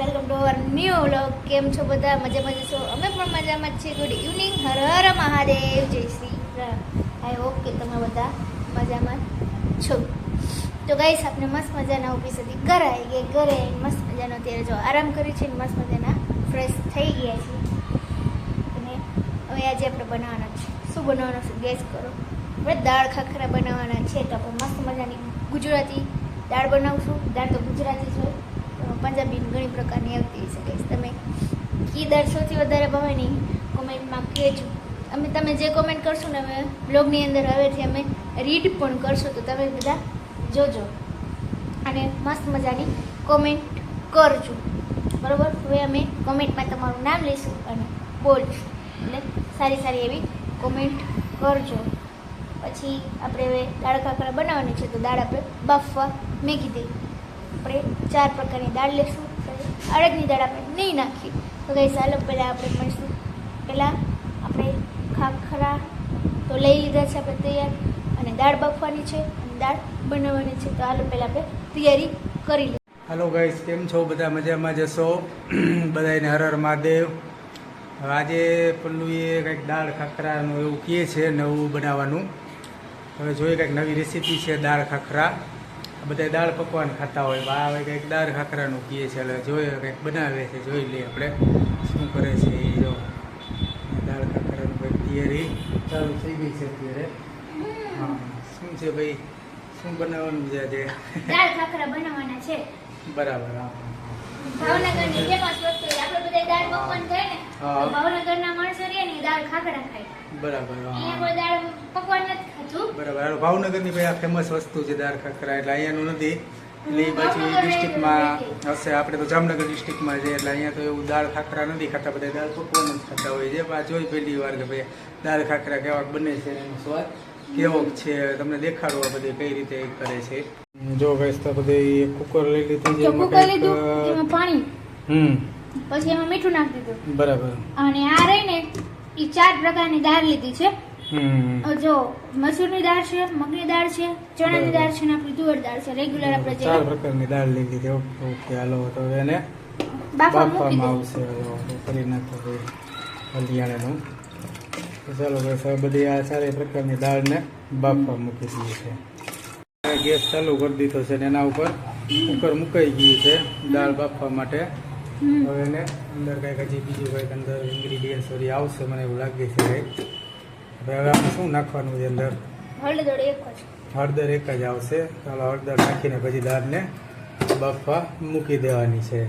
Welcome to our new vlog કેમ છો બધા? મજા મજા છો? અમે પણ મજામાં જ છીએ. Good evening Har Har Mahadev. જય શ્રી આઈ હોપ કે તમે બધા મજામાં છો. તો ગાઈસ આપણે મસ્ત મજાના ઓફિસેથી ઘરે આવી ગયા. ઘરે મસ્ત મજાનો અત્યારે જો આરામ કરી છે મસ્ત મજાના ફ્રેશ થઈ ગયા છે. અને હવે આજે આપણે બનાવવાના છે. શું બનાવવાનું છે ગેસ કરો? આપણે દાળ ખાખરા બનાવવાના છે. તો આપણે મસ્ત મજાની ગુજરાતી દાળ બનાવશું. દાળ તો ગુજરાતી છે પંજાબી ઘણી પ્રકારની આવતી હશે guys. તમે કી દાળ સૌથી વધારે ભાવે કોમેન્ટમાં કહેજો. અમે તમે જે કોમેન્ટ કરશો ને અમે બ્લોગની અંદર હવેથી અમે રીડ પણ કરશું તો તમે બધા જોજો અને મસ્ત મજાની કોમેન્ટ કરજો. બરાબર? હવે અમે કોમેન્ટમાં તમારું નામ લઈશું અને બોલશું. એટલે સારી સારી એવી કોમેન્ટ કરજો. પછી આપણે હવે દાળ ખાખરા બનાવવાની છે તો દાળ આપણે બાફવા મેકી દઈએ. આપણે ચાર પ્રકારની દાળ લેશું. અડદની દાળ આપણે નહીં નાખીએ તો કંઈ ચાલો પહેલાં આપણે મળીશું. પહેલાં આપણે ખાખરા તો લઈ લીધા છે આપણે તૈયાર. અને દાળ બાફવાની છે અને દાળ બનાવવાની છે. તો હાલો પહેલાં આપણે તૈયારી કરી લઈએ. હાલો ગાઈસ કેમ છો? બધા મજામાં જશો? બધાને હર હર મહાદેવ. આજે પલ્લુએ કંઈક દાળ ખાખરાનું એવું કહે છે નવું બનાવવાનું. હવે જોઈએ કંઈક નવી રેસીપી છે દાળ ખાખરા. બધા દાળ પકવાન ખાતા હોય બા હવે કંઈક દાળ ખાખરાનું કીએ છે એટલે જોઈએ કંઈક બનાવે છે જોઈ લઈએ આપણે શું કરે છે એ જો. દાળ ખાખરાનું કંઈક તૈયારી ચાલુ થઈ ગઈ છે અત્યારે. હા શું છે ભાઈ? શું બનાવવાનું છે આજે? દાળ ખાખરા બનાવવાના છે. બરાબર હા. ભાવનગરની ફેમસ વસ્તુ. આપણે બધા દાળ પકવાન થાય ને ભાવનગરના માણસો દાળ ખાખરા ખાય. બરાબર અહીંયા કોઈ દાળ પકવાન નથી ખાતું બરાબર ભાવનગરની ભાઈ આ ફેમસ વસ્તુ છે દાળ ખાખરા એટલે અહીંયાનું નથી. એટલે એ બાજુ ડિસ્ટ્રિક્ટમાં હશે. આપણે તો જામનગર ડિસ્ટ્રિક્ટમાં છે એટલે અહીંયા તો એવું દાળ ખાખરા નથી ખાતા. બધા દાળ પકવાન જ ખાતા હોય છે. આ જોઈ પહેલી વાર કે ભાઈ દાળ ખાખરા કેવાક બને છે એનો સ્વાદ. કેવો છે તમને દેખાડો આ બધે કઈ રીતે કરે છે. જો ગઈશ તો બધી કુકર લઈ લીધું તો કુકર લીધું એમાં પાણી. હમ. પછી એમાં મીઠું નાખી દીધું. બરાબર. અને આ રહી ને એ ચાર પ્રકારની દાળ લીધી છે. જો મસૂરની દાળ છે મગની દાળ છે ચણાની દાળ છે આપણી તુવેર દાળ છે રેગ્યુલર આપણે ચાર પ્રકારની દાળ લીધી છે. ઓકે હાલો તો એને બાફા બાફવામાં આવશે કરી નાખો હલિયાણાનું ચાલો બધી આ સારી પ્રકારની દાળને બાફવા મૂકી દઈએ છે ગેસ ચાલુ કરી દીધો છે ને એના ઉપર. કુકર મુકાઈ ગયું છે દાળ બાફવા માટે. હવે એને અંદર કંઈક હજી બીજું કંઈક અંદર ઇન્ગ્રીડિયન્ટ બધી આવશે મને એવું લાગે છે કંઈક. હવે આમાં શું નાખવાનું છે અંદર? હળદર એક જ. હળદર એક જ આવશે. ચાલો હળદર નાખીને પછી દાળને બફવા મૂકી દેવાની છે.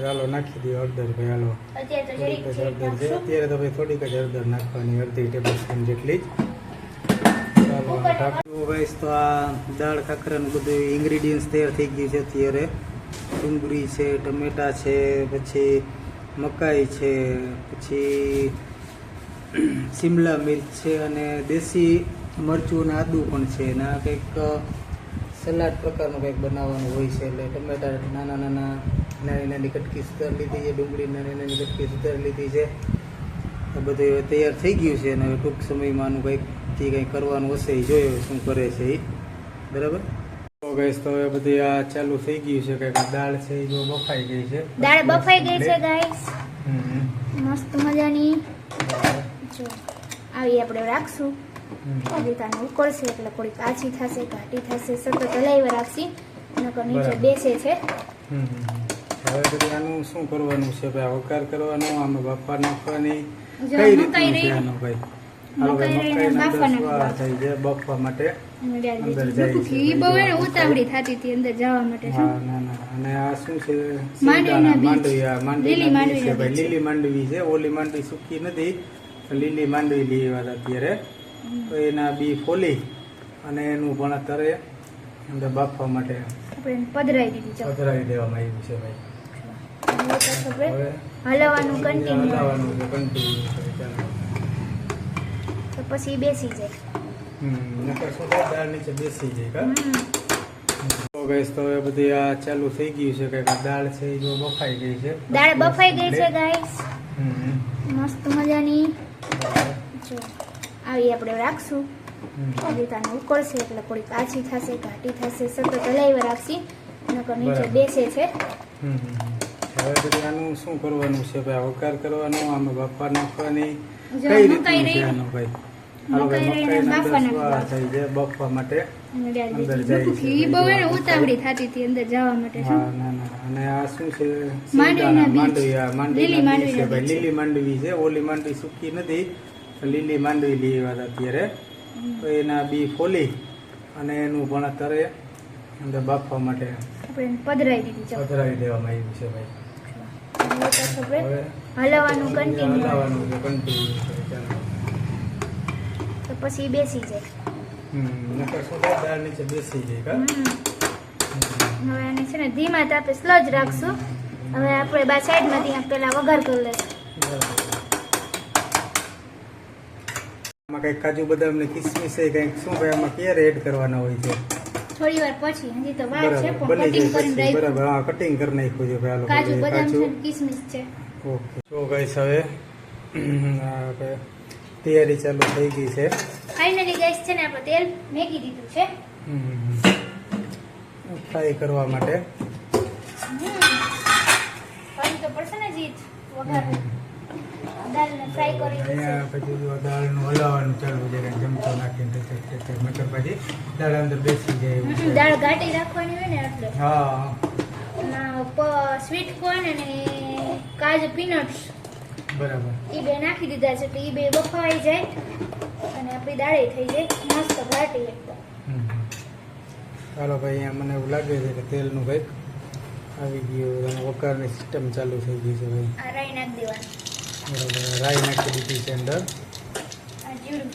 ચાલો નાખી દઈએ હળદર ભાઈ હાલો. થોડીક જ હળદર છે. અત્યારે તો ભાઈ થોડીક જ હળદર નાખવાની અડધી ટેબલ સ્પૂન જેટલી જ. ચાલો ભાઈ તો આ દાળ ખાખરાનું બધું ઇન્ગ્રીડિયન્ટ્સ તૈયાર થઈ ગયું છે અત્યારે. ડુંગળી છે, ટમેટા છે, પછી મકાઈ છે, પછી શિમલા મિર્ચ છે અને દેશી મરચું અને આદું પણ છે. અને આ કંઈક સલાડ પ્રકારનું કંઈક બનાવવાનું હોય છે એટલે ટમેટા નાના નાના નાની નાની કટકી સુધાર લીધી છે, ડુંગળી નાની નાની કટકી સુધાર લીધી છે. આ બધું હવે તૈયાર થઈ ગયું છે અને હવે ટૂંક સમયમાં આનું કંઈક કંઈક કરવાનું હશે, એ જોયો શું કરે છે એ. બરાબર? તો ગઈશ તો એ બધી આ ચાલુ થઈ ગયું છે કે દાળ છે એ જો બફાઈ ગઈ છે. દાળ બફાઈ ગઈ છે ગાઈસ. મસ્ત મજાની. જો આવી આપણે રાખશું. રીતાને ઉકળશે એટલે થોડી કાચી થશે ઘાટી થશે સતત હલાવી રાખશી. નકર નીચે બેસે છે. હવે બધી આનું શું કરવાનું છે? ભાઈ વઘાર કરવાનો આમાં બફા નાખવાની? કઈ રીતે. આનું ભાઈ? હાલો ભાઈ મકાઈ રહીને મકાઈના બાફવા અંદર નાખવા. સ્વાદ થાય છે બાફવા માટે અંદર જાય છે ઘી બહુ એને ઉતાવળી થતી હતી અંદર જવા માટે હા ના ના. અને આ શું છે? માંડવીના શિંગદાણા, બીજ. માંડવી લીલી માંડવીના છે ભાઈ. લીલી માંડવી છે ઓલી માંડવી સૂકી નથી. લીલી માંડવી લેવા અત્યારે. તો એના બી ફોલી અને એનું પણ અત્યારે અંદર બાફવા માટે પધરાવી દીધી ચાલો. પધરાવી દેવામાં આવ્યું છે ભાઈ. હલાવવાનું કન્ટિન્યુ છે ચાલો. તો પછી બેસી જાય. હમ નકર શું નીચે બેસી જાય તો ગઈશ તો હવે બધી આ ચાલુ થઈ ગયું છે કે દાળ છે જો બફાઈ ગઈ છે. દાળ બફાઈ ગઈ છે ગાઈસ. મસ્ત મજાની. જો આવી આપણે રાખશું. રીતાને ઉકળશે એટલે થોડી કાચી થશે ઘાટી થશે સતત હલાવી રાખશી. નકર નીચે બેસે છે. હવે પછી આનું શું કરવાનું છે ભાઈ? વઘાર કરવાનો આમાં બાફા નાખવાની? કઈ. આનું ભાઈ? હાલો ભાઈ મકાઈ રહીને મકાઈના બાફવા દસ વાર થઈ જાય બાફવા માટે. અંદર અંદર જાય છે. ઘી બહુ એને ઉતાવળી થતી હતી અંદર જવા માટે શું? ના ના. અને આ શું છે? માંડવીના સિંગદાણા, બીજ. માંડવી લીલી માંડવીના છે ભાઈ. લીલી માંડવી છે. ઓલી માંડવી સૂકી નથી લીલી માંડવી લેવા અત્યારે. તો એના બી ફોલી અને એનું પણ અત્યારે અંદર બાફવા માટે આપણે દીધી પધરાવી દેવામાં આવ્યું છે ભાઈ. હલાવવાનું કન્ટિન્યુ હલાવવાનું કન્ટિન્યુ ચાલો. પછી બેસી જાય. નકર શું નીચે બેસી જાય કા? હવે આને છે ને ધીમા તાપે સ્લો જ રાખશું. હવે આપણે બા સાઈડમાંથી પેલા વઘાર કરી લઈશું. કંઈક કાજુ બદામ ને કિસમિસ એ કંઈક શું ભાઈ આમાં ક્યારે એડ કરવાના હોય છે? થોડી વાર પછી હજી તો વાર છે પણ કટિંગ કરીને રાખ્યું. બરાબર હા કટિંગ કરી નાખ્યું છે ભાઈ કાજુ બદામ છે કિસમિસ છે. ઓકે. તો ગાઈસ હવે તૈયારી ચાલુ થઈ ગઈ છે. ફાઇનલી ગેસ છે ને આપણે તેલ મેકી દીધું છે. ફ્રાય કરવા માટે. ફરી તો પડશે ને જીત ફ્રાય દાળ ઘાટી રાખવાની હોય ને એટલે. સ્વીટ કોર્ન અને કાજુ પીનટ્સ બરાબર. એ બે નાખી દીધા છે તો એ બે બફાઈ જાય. અને આપણી દાળે થઈ જાય મસ્ત ઘાટી એકદમ. ચાલો ભાઈ અહીંયા મને એવું લાગે છે કે તેલનું કંઈક આવી ગયું અને વઘારની સિસ્ટમ ચાલુ થઈ ગઈ છે ભાઈ. રાઈ નાખી દેવાનું. બરાબર રાઈ નાખી દીધી છે અંદર. જીરું.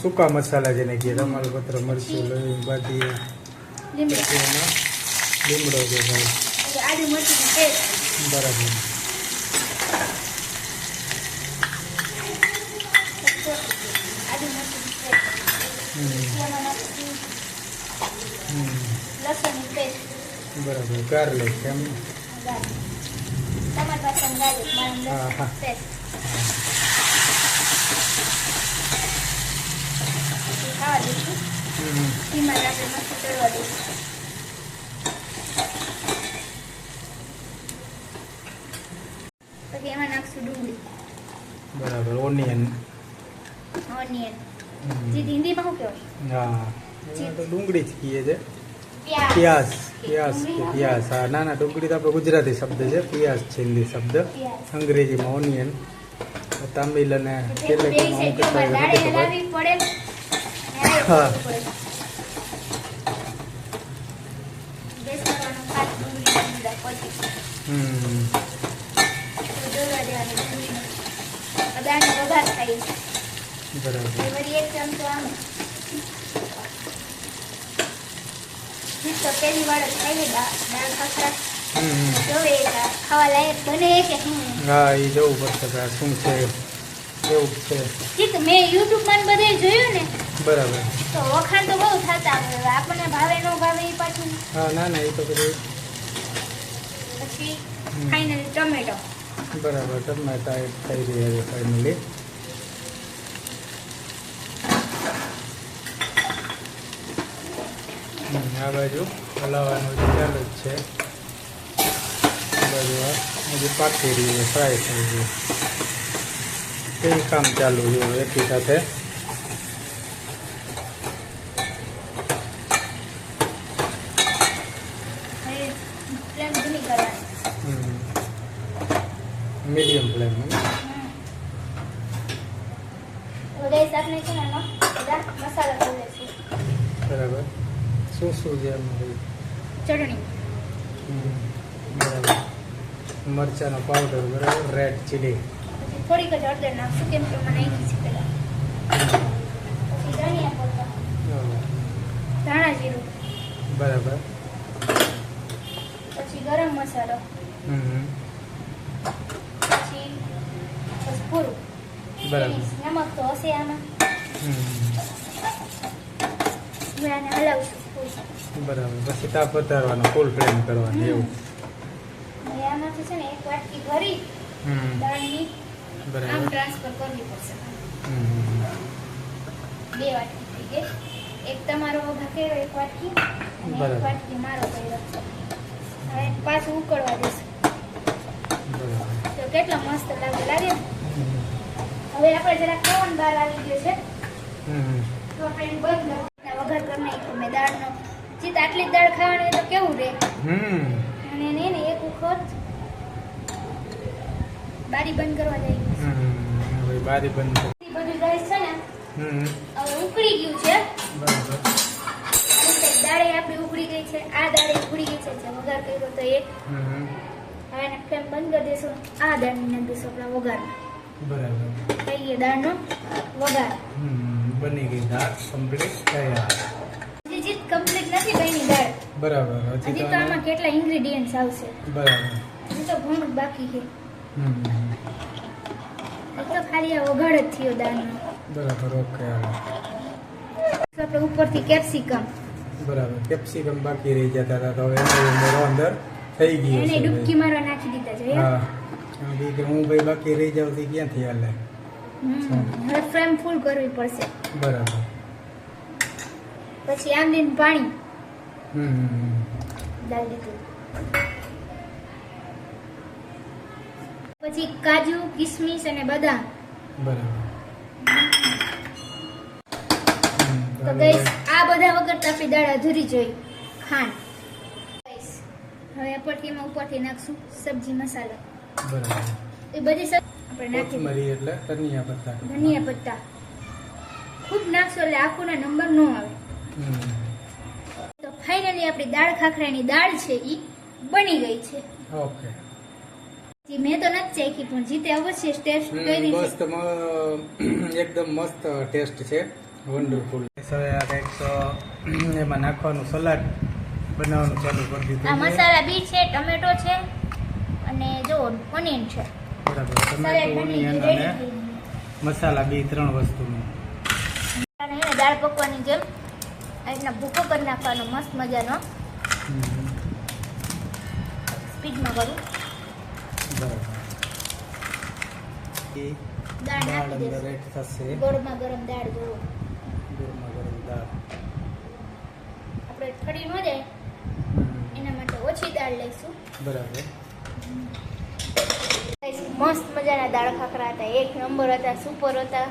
સૂકા મસાલા જેને કહીએ તમારું પત્ર મરચું લવિંગ બાકી લીમડા પછી એમાં લીમડો છે ભાઈ એટલે આદુ મરચુંની પેસ્ટ બરાબર આદુ મરચુંની પેસ્ટ હમ, એમાં નાખીશું હમ, લસણની પેસ્ટ બરાબર ગાર્લિક એમ તમારી પાસે ગાર્લિક મારી હા, હા. ધીમા જ મસ્ત ચડવા દઈશું પછી એમાં નાખશું ડુંગળી બરાબર ઓનિયન ઓનિયન જે હિન્દીમાં શું કહેવાય? હા. તો ડુંગળી જ કહીએ છે. પ્યાસ પ્યાસ પ્યાસ હા ના ના ડુંગળી તો આપણે ગુજરાતી શબ્દ છે. પિયાસ છે હિન્દી શબ્દ. અંગ્રેજીમાં ઓનિયન તામિલ અને તેલુગુમાં હું સાઈડ નથી ખબર. પહેલી વાર ખાઈ દાળ ખાખરા જોવે ખાવા લાયક બને કે શું છે છે મેં યુટ્યુબમાં બધે જોયું ને બરાબર. તો વખાણ તો બહુ થતા હોય આપણને ભાવે ન ભાવે એ પાછું. હા ના ના એ તો બધું પછી. Final tomato. બરાબર ટમેટા એડ થઈ રહ્યા છે ફાઇનલી આ બાજુ હલાવવાનું ચાલુ જ છે. બાજુ હજી પાકી રહી છે ફ્રાય થઈ ગયું. એ કામ ચાલુ છે એકી સાથે હવે ફ્લેમ ધીમી કરવાની મીડિયમ ફ્લેમ ઉદય શાકને છે ને એમાં બધા મસાલા કરી લઈશું બરાબર શું છે ચટણી. બરાબર. મરચાંનો પાવડર બરાબર? રેડ ચીલી થોડીક જ હળદર નાખશું કેમ કે મને છે પછી ધનિયા ધાણા જીરું. બરાબર. પછી ગરમ મસાલો. પછી પૂરું બરાબર. નમક તો હશે આમાં. હવે આને હલાવશું. બરાબર. પછી તાપ વધારવાનો ફૂલ ફ્લેમ કરવાનો એવું. હવે આમાંથી છે ને એક વાટકી ભરી દાળની આમ ટ્રાન્સફર કરવી પડશે. બે વાટકી થઈ ગઈ. એક તમારો કર્યો એક વાટકી અને એક વાટકી મારો કર્યો. હવે પાછું ઉકળવા દેશું તો કેટલો મસ્ત લાગે લાગે? હવે આપણે જરા કવન બહાર આવી ગયો છે. તો આપણે બંધ કરી વઘાર કરી નાખ્યો મેં દાળનો. જીત આટલી જ દાળ ખાવાની તો કેવું રે? હમ. અને એને ને એક વખત બારી બંધ કરવા જાય હમ બારી બંધ બધું ગેસ છે ને હમ. હવે ઉકળી ગયું છે. બરાબર. દાળે આપણી ઉકળી ગઈ છે. આ દાળે ઉકળી ગઈ છે. જે વઘાર કર્યો તો એ. હવે એને ફ્લેમ બંધ કરી દેશું. આ દાળની નાખી દઈશું આપણા વઘારમાં. બરાબર. થઈ ગયો દાળનો વઘાર. બની ગઈ દાળ કમ્પ્લીટ તૈયાર હજી જીત કમ્પ્લીટ નથી બની દાળ બરાબર હજી તો આમાં કેટલા ઇન્ગ્રેડિયન્ટ્સ આવશે? બરાબર. હજી તો ઘણું બાકી છે. હમ તો ખાલી આ ઓગળ જ થયો દાળનો. બરાબર ઓકે આપણે ઉપરથી કેપ્સિકમ. બરાબર કેપ્સિકમ બાકી રહી જતા હતા તો એનો અંદર થઈ ગયું એને ડૂબકી મારવા નાખી દીધા છે હા? હું. ભાઈ બાકી રહી જાઉં તો ક્યાંથી હાલે. હવે ફ્લેમ ફૂલ કરવી પડશે. બરાબર. પછી આંબલીનું પાણી. ડાલ દીધું પછી કાજુ કિસમિસ અને બદામ. બરાબર. તો ગઈસ આ બધા વગર તાપી દાળ અધૂરી જોઈ ખાંડ. હવે એમાં ઉપરથી નાખશું સબ્જી મસાલો. બરાબર. એ બધી સબ આપણે નાખી એટલે ધનિયા પત્તા. ધનિયા પત્તા. ખૂબ નાખશો એટલે આખું ના નંબર ન આવે. ફાઇનલી આપણી દાળ ખાખરાની દાળ છે એ બની ગઈ છે. ઓકે. જી મેં તો નથી ચાખી પણ જીતે અવશ્ય ટેસ્ટ કરી મસ્ત એકદમ મસ્ત ટેસ્ટ છે. વન્ડરફુલ હવે આ કંઈક એમાં નાખવાનું સલાડ બનાવવાનું ચાલુ કરી દીધું આ મસાલા બી છે ટમેટો છે અને જો ઓનિયન છે. બરાબર ટમેટો ઓનિયન અને. મસાલા બી ત્રણ વસ્તુનું. દાળ પકવાની જેમ રીતના ભૂકો કરી નાખવાનો મસ્ત મજાનો. સ્પીડમાં કરું. દાળ અંદર એડ થશે. ગરમા ગરમ દાળ જોવો ગરમા ગરમ દાળ. આપણે ઠરી ન જાય. એના માટે ઓછી દાળ લઈશું. બરાબર. મસ્ત મજાના દાળ ખાખરા હતા. એક નંબર હતા સુપર હતા.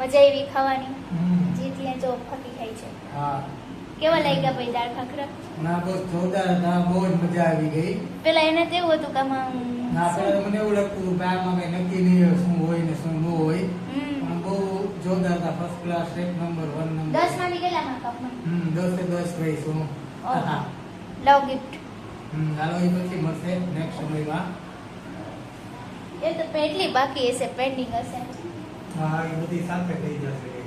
મજા આવી ખાવાની. જે ત્યાં જો ફકી ખાઈ છે. હા. કેવા લાગ્યા ભાઈ દાળ ખાખરા? ના બસ જોરદાર હતા. બહુ જ મજા આવી ગઈ. પેલા એને તો હતું કે ના મને એવું લાગતું હતું આમાં કઈ નક્કી નહીં શું હોય ને શું ન હોય. પણ બહુ જોરદાર હતા. ફર્સ્ટ ક્લાસ એક નંબર વન નંબર દસમાંથી કેટલા માર્ક આપમાં હમ દસે દસ. લવ ગિફ્ટ હમ હાલો એ પછી મળશે નેક્સ્ટ સમયમાં. એ તો પેટલી બાકી હશે પેન્ડિંગ હશે. હા એ બધી સાથે થઈ જશે.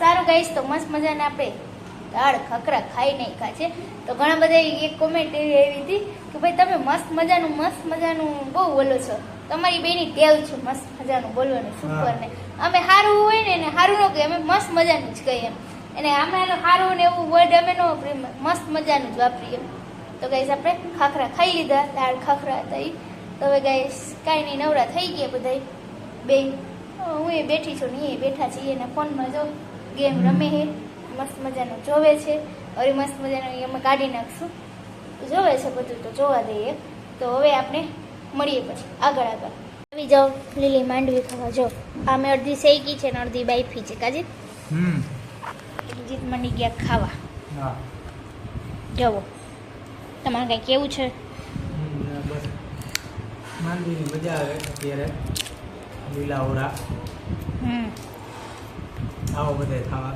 સારું ગાઈશ તો મસ્ત મજાને આપણે દાળ ખખરા ખાઈ નાખ્યા છે. તો ઘણા બધા એક કોમેન્ટ એવી આવી હતી કે ભાઈ તમે મસ્ત મજાનું મસ્ત મજાનું બહુ બોલો છો. તમારી બેની ટેવ છે મસ્ત મજાનું બોલવાનું સુપર ને. અમે સારું હોય ને એને સારું ન કહીએ અમે મસ્ત મજાનું જ કહીએ એમ. એને અમે સારું ને એવું વર્ડ અમે ન વાપરીએ મસ્ત મજાનું જ વાપરીએ તો ગાઈસ આપણે ખાખરા ખાઈ લીધા દાળ ખાખરા થઈ તો હવે ગાઈસ કાંઈ નહીં નવરા થઈ ગયા બધાય. બે હું એ બેઠી છું ને એ બેઠા છીએ એના ફોનમાં જો ગેમ રમે છે મસ્ત મજાનો જોવે છે. અરે મસ્ત મજાનો અમે કાઢી નાખશું. જોવે છે બધું તો જોવા દઈએ. તો હવે આપણે મળીએ પછી આગળ આગળ. આવી જાઓ લીલી માંડવી ખાવા જો આ મેં અડધી શેકી છે ને અડધી બાઈફી છે કાજી? હમ. જીત મંડી ગયા ખાવા. જવો તમારે કંઈ કેવું છે? માંડવીની મજા આવે અત્યારે. લીલા ઓરા હમ. આવો બધે થવા